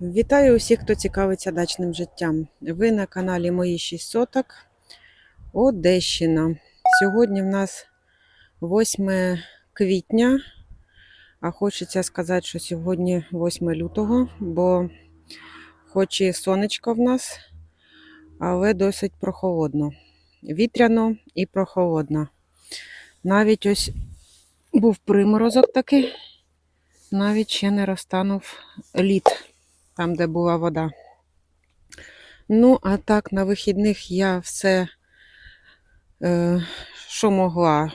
Вітаю усіх, хто цікавиться дачним життям. Ви на каналі Мої 6 соток Одещина. Сьогодні в нас 8 квітня, а хочеться сказати, що сьогодні 8 лютого, бо хоч і сонечко в нас, але досить прохолодно. Вітряно і прохолодно. Навіть ось був приморозок такий, навіть ще не розтанув лід там, де була вода. Ну, а так, на вихідних я все, е, що могла,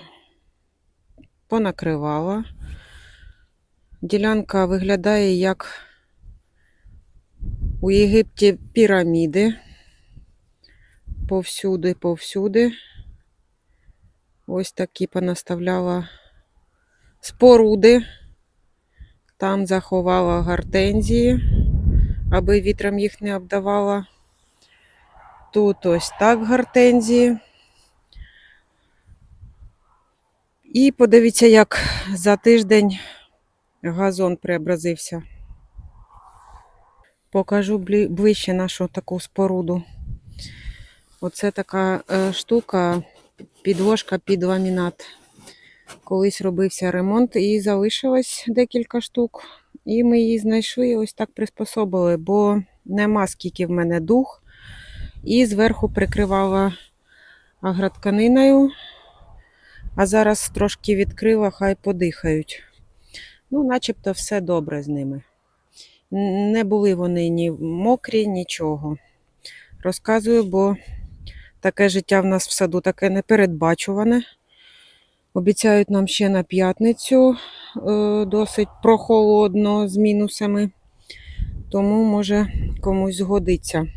понакривала. Ділянка виглядає як у Єгипті піраміди. Повсюди, повсюди. Ось такі понаставляла споруди. Там заховала гортензії аби вітром їх не обдавала. Тут ось так гортензії. І подивіться, як за тиждень газон преобразився. Покажу ближче нашу таку споруду. Оце така е, штука, підложка під ламінат. Колись робився ремонт і залишилось декілька штук. І ми її знайшли і ось так приспособили, бо нема скільки в мене дух. І зверху прикривала агротканиною, а зараз трошки відкрила, хай подихають. Ну, начебто все добре з ними. Не були вони ні мокрі, нічого. Розказую, бо таке життя в нас в саду таке непередбачуване. Обіцяють нам ще на п'ятницю е, досить прохолодно з мінусами, тому може комусь згодиться.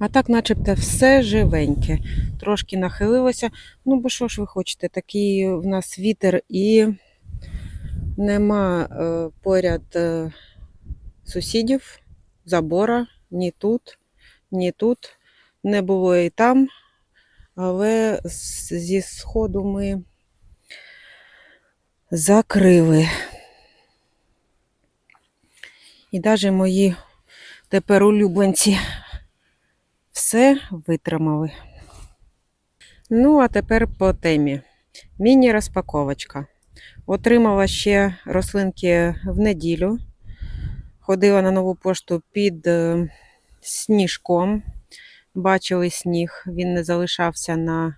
А так, начебто, все живеньке. Трошки нахилилося. Ну, бо що ж ви хочете? Такий в нас вітер і нема е, поряд е, сусідів, забора, ні тут, ні тут. Не було і там, але зі сходу ми закрили. І навіть мої тепер улюбленці все витримали. Ну, а тепер по темі. Міні-розпаковочка. Отримала ще рослинки в неділю. Ходила на нову пошту під е, сніжком. Бачили сніг, він не залишався на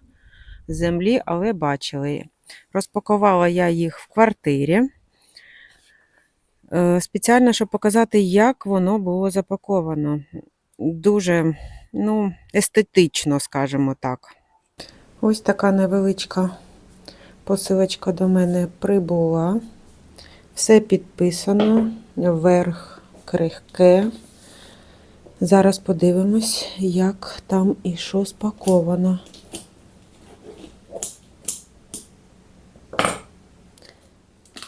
землі, але бачили. Розпакувала я їх в квартирі. Е, Спеціально, щоб показати, як воно було запаковано. Дуже ну, естетично, скажімо так. Ось така невеличка посилочка до мене прибула. Все підписано, верх крихке. Зараз подивимось, як там і що спаковано.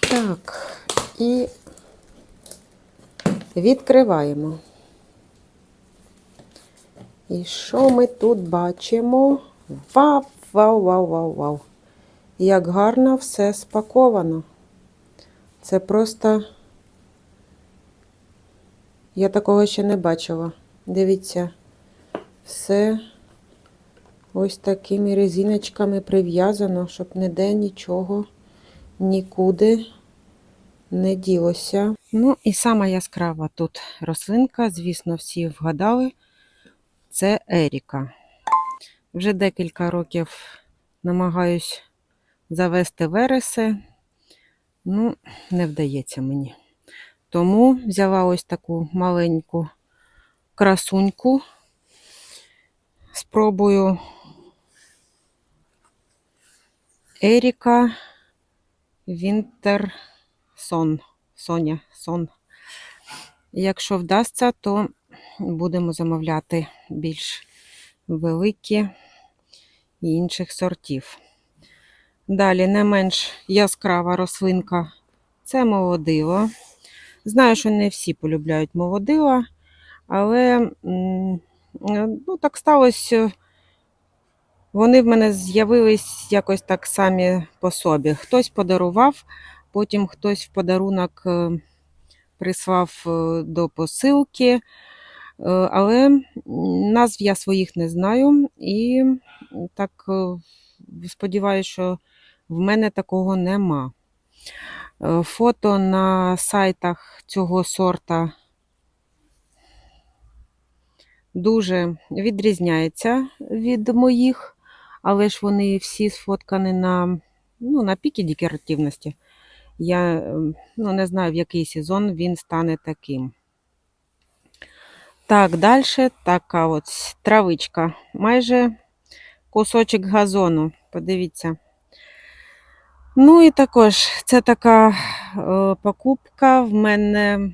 Так, і відкриваємо. І що ми тут бачимо? Вау, вау, вау, вау, вау. Як гарно все спаковано. Це просто. Я такого ще не бачила. Дивіться, все ось такими резиночками прив'язано, щоб ніде нічого нікуди не ділося. Ну і сама яскрава тут рослинка, звісно, всі вгадали. Це Еріка. Вже декілька років намагаюсь завести вереси. Ну, не вдається мені. Тому взяла ось таку маленьку красуньку. Спробую Еріка Вінтерсон. Соня, сон. Якщо вдасться, то будемо замовляти більш великі і інших сортів. Далі не менш яскрава рослинка це молодило. Знаю, що не всі полюбляють молодила, але е, ну, так сталося. Вони в мене з'явились якось так самі по собі. Хтось подарував, потім хтось в подарунок е, прислав е, до посилки, але назв я своїх не знаю. І так сподіваюся, що в мене такого нема. Фото на сайтах цього сорта дуже відрізняється від моїх, але ж вони всі сфоткані на, ну, на пікі декоративності. Я ем, ну, не знаю, в який сезон він стане таким. Так, далі така от травичка. Майже кусочок газону. Подивіться. Ну і також це така е, покупка. В мене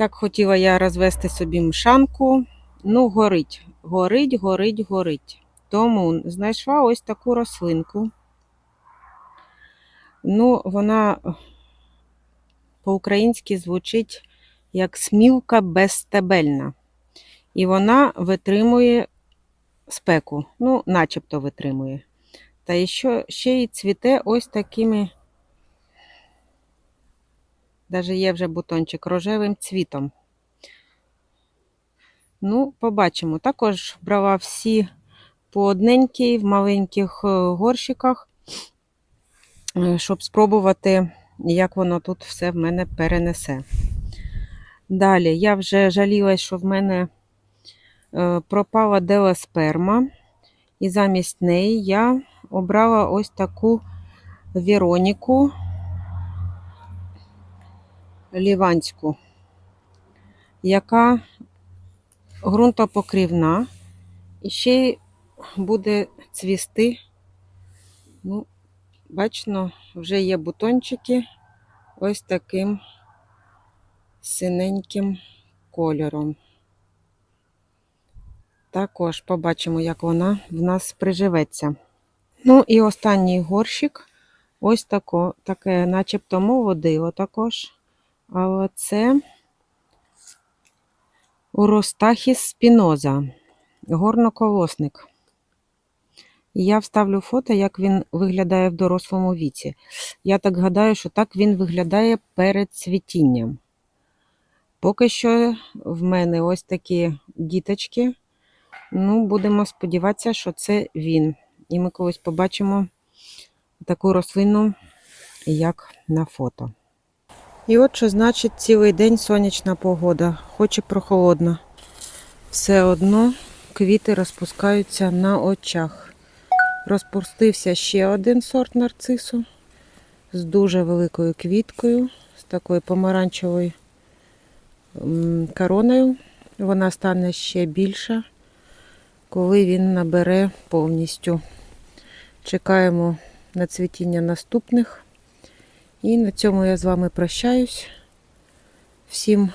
так хотіла я розвести собі мшанку. Ну, горить, горить, горить, горить. Тому знайшла ось таку рослинку. Ну, вона по-українськи звучить як смілка безстебельна. І вона витримує спеку, ну, начебто витримує. Та ще, ще й цвіте ось такими, даже є вже бутончик рожевим цвітом. Ну, побачимо. Також брала всі по одненькій в маленьких е, горщиках, е, щоб спробувати, як воно тут все в мене перенесе. Далі, я вже жалілась, що в мене е, пропала деласперма, і замість неї я обрала ось таку Вероніку ліванську, яка ґрунтопокрівна і ще й буде цвісти. Ну, бачно, вже є бутончики ось таким синеньким кольором. Також побачимо, як вона в нас приживеться. Ну і останній горщик ось тако, таке, начебто молодило також. Але це Уростахіс спіноза, горноколосник. І я вставлю фото, як він виглядає в дорослому віці. Я так гадаю, що так він виглядає перед цвітінням. Поки що в мене ось такі діточки. Ну, будемо сподіватися, що це він. І ми колись побачимо таку рослину, як на фото. І от що значить цілий день сонячна погода, хоч і прохолодна. Все одно квіти розпускаються на очах. Розпустився ще один сорт нарцису з дуже великою квіткою, з такою помаранчевою короною. Вона стане ще більша, коли він набере повністю. Чекаємо на цвітіння наступних. І на цьому я з вами прощаюсь. Всім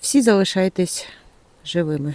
всі залишайтесь живими.